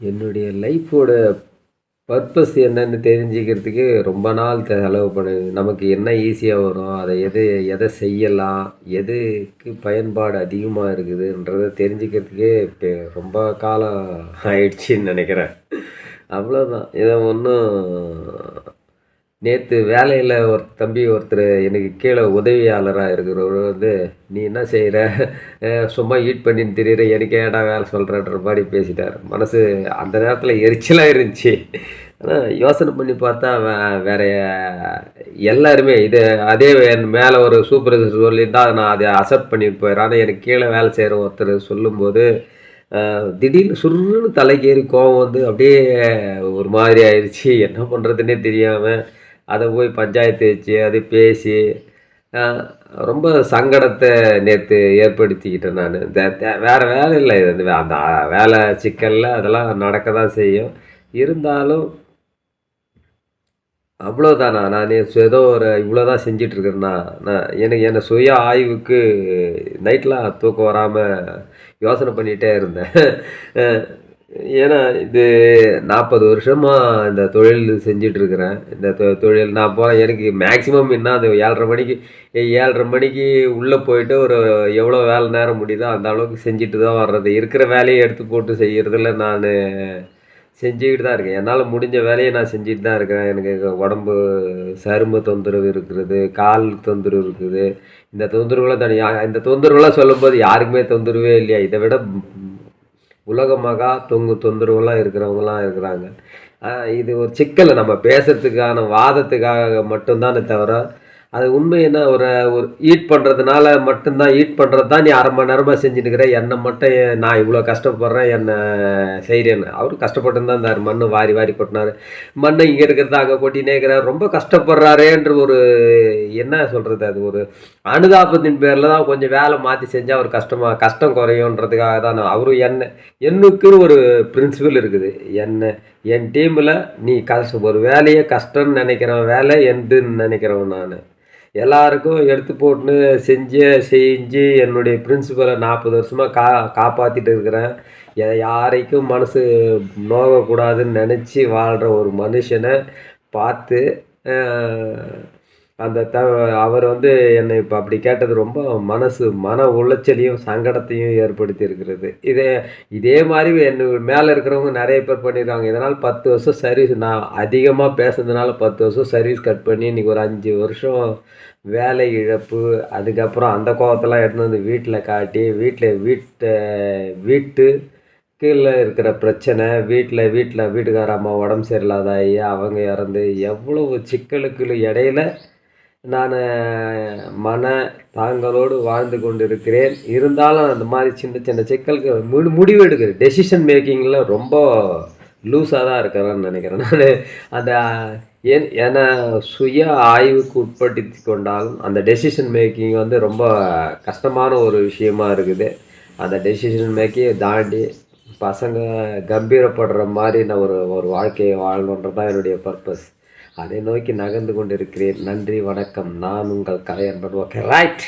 என்னுடைய லைஃபோட பர்பஸ் என்னன்னு தெரிஞ்சுக்கிறதுக்கு ரொம்ப நாள் செலவு பண்ணுது நமக்கு என்ன ஈஸியாக வரும் அதை எது எதை செய்யலாம் எதுக்கு பயன்பாடு அதிகமாக இருக்குதுன்றதை தெரிஞ்சுக்கிறதுக்கே இப்போ ரொம்ப காலம் ஆயிடுச்சின்னு நினைக்கிறேன். அவ்வளோதான் இதை ஒன்றும் நேற்று வேலையில் ஒரு தம்பி ஒருத்தர் எனக்கு கீழே உதவியாளராக இருக்கிறவர் வந்து நீ என்ன செய்கிற சும்மா ஈட் பண்ணின்னு தெரியுற எனக்கு ஏடா வேலை சொல்கிறன்ற மாதிரி பேசிட்டார். மனசு அந்த நேரத்தில் எரிச்சலாக இருந்துச்சு. ஆனால் யோசனை பண்ணி பார்த்தா வேற எல்லாருமே இது அதே என் மேலே ஒரு சூப்பர்வைசர் சொல்லியிருந்தால் நான் அதை அக்செப்ட் பண்ணிட்டு போயிடுறேன். ஆனால் எனக்கு கீழே வேலை செய்கிற ஒருத்தர் சொல்லும்போது திடீர்னு சுருன்னு தலைக்கேறி கோவம் வந்து அப்படியே ஒரு மாதிரி ஆயிடுச்சு என்ன பண்ணுறதுன்னே தெரியாமல் அதை போய் பஞ்சாயத்து வச்சு அது பேசி ரொம்ப சங்கடத்தை நேற்று ஏற்படுத்திக்கிட்டேன் நான். வேறு வேலை இல்லை. இது அந்த வேலை சிக்கலில் அதெல்லாம் நடக்க தான் செய்யும். இருந்தாலும் அவ்வளோதானா நான் ஏதோ ஒரு இவ்வளோ தான் செஞ்சிட்ருக்கிறேன்னா நான் எனக்கு என்னை சுய ஆய்வுக்கு நைட்லாம் தூக்கம் வராமல் யோசனை பண்ணிகிட்டே இருந்தேன். ஏன்னா இது நாற்பது வருஷமாக இந்த தொழில் செஞ்சிட்ருக்கிறேன். இந்த தொ- தொழில் நான் போகிறேன் எனக்கு மேக்ஸிமம் என்ன அது ஏழரை மணிக்கு ஏழரை மணிக்கு உள்ளே போயிட்டு ஒரு எவ்வளோ வேலை நேரம் முடியுதோ அந்த அளவுக்கு செஞ்சுட்டு தான் வர்றது. இருக்கிற வேலையை எடுத்து போட்டு செய்கிறதுல நான் செஞ்சுக்கிட்டு தான் இருக்கேன். என்னால் முடிஞ்ச வேலையை நான் செஞ்சுட்டு தான் இருக்கிறேன். எனக்கு உடம்பு சரும தொந்தரவு இருக்கிறது கால் தொந்தரவு இருக்குது. இந்த தொந்தரவுலாம் தனியாக இந்த தொந்தரவுலாம் சொல்லும்போது யாருக்குமே தொந்தரவே இல்லையா? இதை விட உலகமாக தொங்கு தொந்தரவுலாம் இருக்கிறவங்களாம் இருக்கிறாங்க. இது ஒரு சிக்கலை நம்ம பேசுறதுக்கான வாதத்துக்காக மட்டும்தானே தவிர அது உண்மை என்ன ஒரு ஒரு ஈட் பண்ணுறதுனால மட்டும்தான் ஈட் பண்ணுறது தான் நீ அரை மணி நேரமாக செஞ்சுட்டுக்கிற என்னை மட்டும் நான் இவ்வளோ கஷ்டப்படுறேன் என்னை செய்கிறேன்னு அவர் கஷ்டப்பட்டு தான் இருந்தார். மண் வாரி வாரி கொட்டினார். மண்ணை இங்கே இருக்கிறத அங்கே கொட்டினே இருக்கிறார் ரொம்ப கஷ்டப்படுறாரேன்ற ஒரு என்ன சொல்கிறது அது ஒரு அனுதாபத்தின் பேரில் தான் கொஞ்சம் வேலை மாற்றி செஞ்சால் அவர் கஷ்டமாக கஷ்டம் குறையுன்றதுக்காக தான் அவரும் என்ன என்னுக்குன்னு ஒரு பிரின்சிபல் இருக்குது. என்ன என் டீமில் நீ கஷ்ட ஒரு வேலையை கஷ்டம்னு நினைக்கிறவன் வேலை எந்துன்னு நினைக்கிறவன் நான். எல்லாருக்கும் எடுத்து போட்டுன்னு செஞ்சு செஞ்சு என்னுடைய பிரின்சிபலை நாற்பது வருஷமாக கா காப்பாற்றிட்டு இருக்கிறேன். யாரைக்கும் மனசு நோகக்கூடாதுன்னு நினச்சி வாழ்கிற ஒரு மனுஷனை பார்த்து அந்த த அவர் வந்து என்னை இப்போ அப்படி கேட்டது ரொம்ப மனசு மன உளைச்சலையும் சங்கடத்தையும் ஏற்படுத்தி இருக்கிறது இதே இதே மாதிரி என்ன மேலே இருக்கிறவங்க நிறைய பேர் பண்ணியிருக்காங்க இதனால் பத்து வருஷம் சர்வீஸ் நான் அதிகமாக பேசுனதுனால பத்து வருஷம் சர்வீஸ் கட் பண்ணி இன்றைக்கி ஒரு அஞ்சு வருஷம் வேலை இழப்பு அதுக்கப்புறம் அந்த கோவத்தெல்லாம் எடுத்து வந்து வீட்டில் காட்டி வீட்டில் வீட்டை வீட்டு கீழே இருக்கிற பிரச்சனை வீட்டில் வீட்டில் வீட்டுக்கார அம்மா உடம்பு சரியில்லாதாயி அவங்க இறந்து எவ்வளவு சிக்கலுக்கு இடையில நான் மன தாங்களோடு வாழ்ந்து கொண்டு இருக்கிறேன் இருந்தாலும் அந்த மாதிரி சின்ன சின்ன சிக்கலுக்கு முடி முடிவு எடுக்கிறேன் டெசிஷன் மேக்கிங்கில் ரொம்ப லூஸாக தான் இருக்கிறேன்னு நினைக்கிறேன். நான் அந்த ஏன் ஏன்னா சுய ஆய்வுக்கு உட்படுத்தி கொண்டாலும் அந்த டெசிஷன் மேக்கிங் வந்து ரொம்ப கஷ்டமான ஒரு விஷயமா இருக்குது. அந்த டெசிஷன் மேக்கிங்கை தாண்டி பசங்க கம்பீரப்படுற மாதிரி நான் ஒரு ஒரு வாழ்க்கையை வாழணுன்றது தான் என்னுடைய பர்பஸ் அதை நோக்கி நகர்ந்து கொண்டிருக்கிறேன். நன்றி வணக்கம். நான் உங்கள் கலையன்பன். Okay right